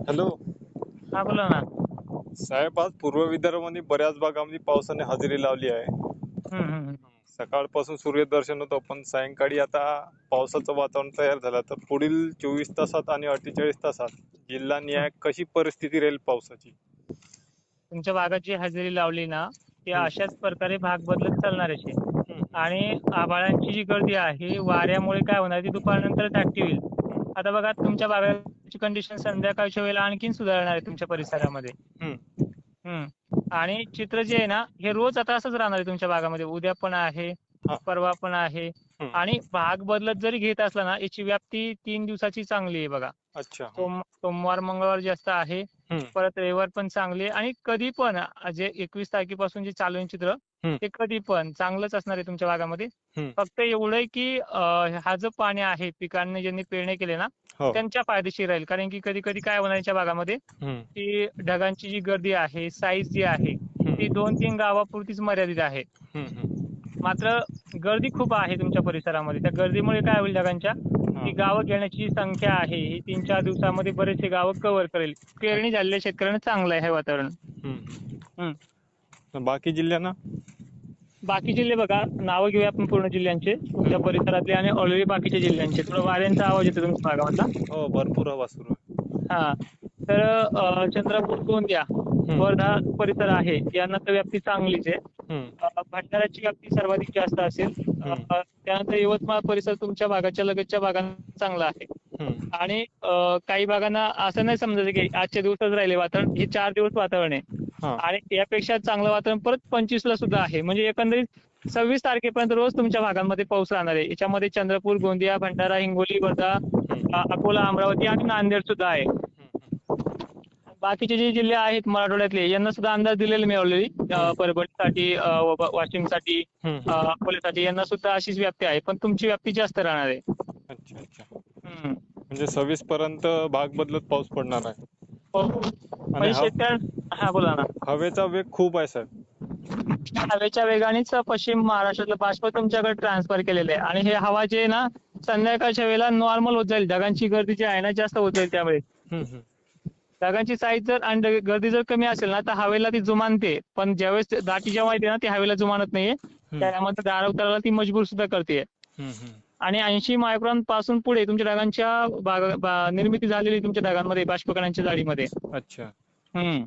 Hello. हा बोला ना. साहेब आज पूर्व विदर्भामध्ये बऱ्याच भागामध्ये पावसाने हजेरी लावली आहे. हम्म, हम्म, हम्म. सकाळपासून सूर्यदर्शन होतं पण सायंकाळी आता पावसाचं वातावरण तयार झालं. तर पुढील चोवीस तासात आणि अठ्ठेचाळीस तासात जिल्हा निहाय कशी परिस्थिती राहील पावसाची? तुमच्या भागात जी हजेरी लावली ना ती हम्म. अशाच प्रकारे भाग बदलत चालणार आहे. आणि आभाळांची जी गर्दी आहे वाऱ्यामुळे काय होणार ती दुपारनंतरच ऍक्टिव्ह होईल आता बघा तुमच्या भागाची कंडिशन संध्याकाळच्या वेळेला आणखीन सुधारणार आहे तुमच्या परिसरामध्ये हम्म. आणि चित्र जे आहे ना हे रोज आता असंच राहणार आहे तुमच्या भागामध्ये उद्या पण आहे. परवा पण आहे. आणि भाग बदलत जरी घेत असला ना याची व्याप्ती तीन दिवसाची चांगली आहे बघा अच्छा सोमवार मंगळवार जास्त आहे. परत रविवार पण चांगले आहे आणि कधी पण जे एकवीस तारखेपासून जे चालू आहे चित्र. ते कधी पण चांगलंच असणार आहे तुमच्या भागामध्ये. फक्त एवढंय की हा जो पाणी आहे पिकांनी ज्यांनी पेरणी केले ना हो त्यांच्या फायदेशीर राहील कारण की कधी कधी काय होणार याच्या भागामध्ये हम्म. की ढगांची जी गर्दी आहे साईज जी आहे ती दोन तीन गावापुरतीच मर्यादित आहे हम्म. हम्म. मात्र गर्दी खूप आहे तुमच्या परिसरामध्ये त्या गर्दीमुळे काय होईल ढगांच्या हा. की गावं घेण्याची जी संख्या आहे ही तीन चार दिवसामध्ये बरेचसे गावं कव्हर करेल पेरणी झालेल्या शेतकऱ्यांना चांगलं आहे हे वातावरण हम्म. बाकी जिल्ह्यांना बाकी जिल्हे बघा नावं घेऊया आपण पूर्ण जिल्ह्यांचे तुमच्या परिसरातले आणि ऑलरेडी बाकीच्या जिल्ह्यांचे. थोडं वाऱ्यांचा आवाज येतो तुमच्या भागामधला. हो भरपूर हवा सुरू हा. तर अं, चंद्रपूर गोंदिया वर्धा परिसर आहे. यांना तर व्याप्ती चांगलीच आहे. अं, भंडाऱ्याची व्याप्ती सर्वाधिक जास्त असेल. अं, हम्म. त्यानंतर यवतमाळ परिसर तुमच्या भागाच्या लगतच्या भागांना चांगला आहे. आणि अं, काही भागांना असं नाही समजायचं की आजच्या दिवसच राहिले वातावरण हे चार दिवस वातावरण आहे. आणि यापेक्षा चांगलं वातावरण परत पंचवीस ला सुद्धा आहे. म्हणजे एकंदरीत सव्वीस तारखेपर्यंत रोज तुमच्या भागांमध्ये पाऊस राहणार आहे. याच्यामध्ये चंद्रपूर गोंदिया भंडारा हिंगोली वर्धा अकोला अमरावती आणि नांदेड सुद्धा आहे. बाकीचे जे जिल्हे आहेत मराठवाड्यातले यांना सुद्धा अंदाज दिलेले मी ऑलरेडी परभणीसाठी वाशिमसाठी अकोल्यासाठी यांना सुद्धा अशीच व्याप्ती आहे. पण तुमची व्याप्ती जास्त राहणार आहे. अच्छा अच्छा. हम्म. म्हणजे सव्वीस पर्यंत भाग बदलत पाऊस पडणार आहे. हो. बोला ना हवेचा वेग खूप आहे साहेब हवेच्या वेगानेच पश्चिम महाराष्ट्रातलं बाष्प तुमच्याकडे ट्रान्सफर केलेलं आहे आणि हे हवा जे आहे ना संध्याकाळच्या वेळेला नॉर्मल होत जाईल ढगांची गर्दी जी आहे ना जास्त होत जाईल त्यामुळे हम्म. हम्म. ढगांची साईज जर आणि ढग- गर्दी जर कमी असेल ना तर हवेला ती जुमानते पण ज्यावेळेस दाटी जेव्हा येते ना ती हवेला जुमानत नाहीये त्यामध्ये दारा उतरायला ती मजबूर सुद्धा करते हम्म. हम्म. आणि ऐंशी मायक्रॉनपासून पुढे तुमच्या ढगांच्या भाग- बा- निर्मिती झालेली तुमच्या ढगांमध्ये बाष्पकणांच्या जाळीमध्ये अच्छा हम्म.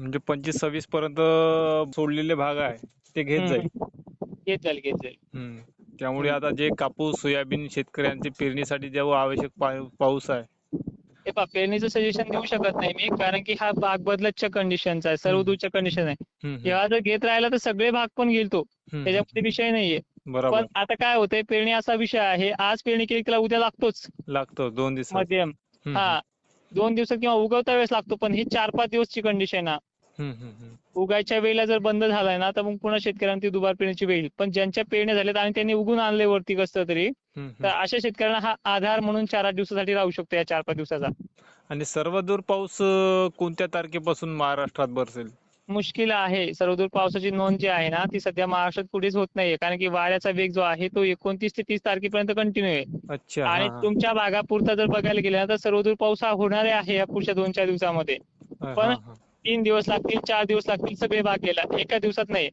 म्हणजे पंचवीस सव्वीस पर्यंत सोडलेले भाग आहे ते घेत जाईल. घेत जाईल घेत जाईल. हम्म. त्यामुळे आता जे कापूस सोयाबीन शेतकऱ्यांच्या पेरणीसाठी जेव्हा आवश्यक पा- पाऊस आहे. हे पहा पेरणीचं सजेशन देऊ शकत नाही मी कारण की हा भाग बदलतच्या कंडिशनचा आहे सर्व दूरच्या कंडिशन आहे. हम्म. हम्म. जेव्हा जर घेत राहिला तर सगळे भाग पण घेईल तो. हम्म. त्याच्यामध्ये विषय नाहीये. बरोबर. पण आता काय होतंय पेरणी असा विषय आहे आज पेरणी केली त्याला उद्या लागतोच. लागतो दोन दिवस मध्यम. हा. दोन दिवसात किंवा उगवता वेळेस लागतो पण ही चार पाच दिवसची कंडिशन आहे. उगायच्या वेळेला जर बंद झालाय ना तर मग पुन्हा शेतकऱ्यांना ती दुबार पेरणीची वेळ. पण ज्यांच्या पेरण्या झाल्यात आणि त्यांनी उगून आणले वरती कसं तरी तर अशा शेतकऱ्यांना हा आधार म्हणून चार आठ दिवसासाठी राहू शकतो या चार पाच दिवसाचा. आणि सर्वदूर पाऊस कोणत्या तारखेपासून महाराष्ट्रात बरसेल? मुश्किल आहे. सर्वदूर पावसाची नोंद जी आहे ना ती सध्या महाराष्ट्रात कुठेच होत नाहीये. कारण की वाऱ्याचा वेग जो आहे तो एकोणतीस ते तीस तारखेपर्यंत कंटिन्यू आहे. अच्छा आणि. तुमच्या भागापुरता जर बघायला गेलं ना तर सर्वदूर पाऊस हा होणार आहे या पुढच्या दोन चार दिवसामध्ये. पण-. तीन दिवस लागतील चार दिवस लागतील सगळे भाग गेला एका दिवसात नाही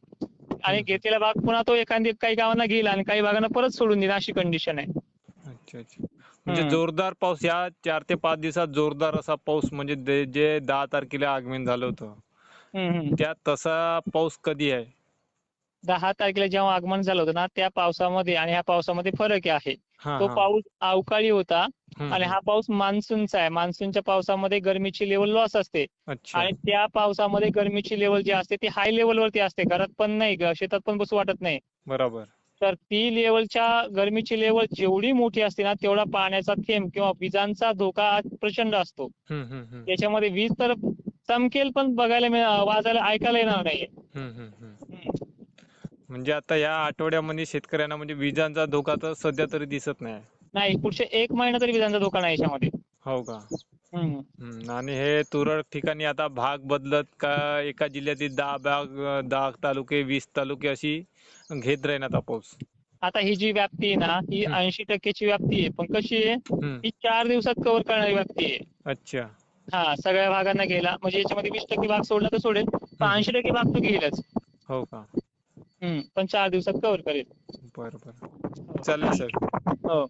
आणि. घेतलेला भाग पुन्हा तो एखादी काही गावांना घेईल आणि काही भागांना परत सोडून देईल अशी कंडिशन आहे अच्छा अच्छा म्हणजे. जोरदार पाऊस या चार ते पाच दिवसात जोरदार असा पाऊस म्हणजे जे दहा तारखेला आगमन झालं होतं. त्यात तसा पाऊस कधी आहे दहा तारखेला जेव्हा आगमन झालं होतं ना त्या पावसामध्ये आणि ह्या पावसामध्ये फरक आहे. तो. पाऊस अवकाळी होता आणि हा पाऊस मान्सूनचा आहे. मान्सूनच्या पावसामध्ये गरमीची लेवल लॉस असते. आणि त्या पावसामध्ये गरमीची लेवल जी असते ती हाय लेवलवरती असते. घरात पण नाही शेतात पण बसू वाटत नाही. बरोबर. तर ती लेवलच्या गरमीची लेवल जेवढी मोठी असते ना तेवढा पाण्याचा थेंब किंवा विजांचा धोका प्रचंड असतो. हम्म, हम्म, हम्म. याच्यामध्ये वीज तर चमकेल पण बघायला वाजायला ऐकायला येणार नाही. म्हणजे आता या आठवड्यामध्ये शेतकऱ्यांना म्हणजे विजांचा धोका तर सध्या तरी दिसत नाही. नाही पुढच्या एक महिना तरी विजांचा धोका नाही याच्यामध्ये. हो का? हम्म. आणि हे तुरळक ठिकाणी आता भाग बदलत का एका जिल्ह्यातील दहा भाग दहा तालुके वीस तालुके अशी घेत राहील आता पाऊस? आता ही जी व्याप्ती आहे ना ही ऐंशी टक्केची व्याप्ती आहे. पण कशी आहे ही चार दिवसात कव्हर करणारी व्याप्ती आहे. अच्छा. हा सगळ्या भागांना गेला. म्हणजे याच्यामध्ये वीस टक्के भाग सोडला तर सोडेल. पण ऐंशी टक्के भाग तो गेलाच हो का? हम्म. पण चार दिवसात कव्हर करेल. बरं बरं. चालेल सर. हो.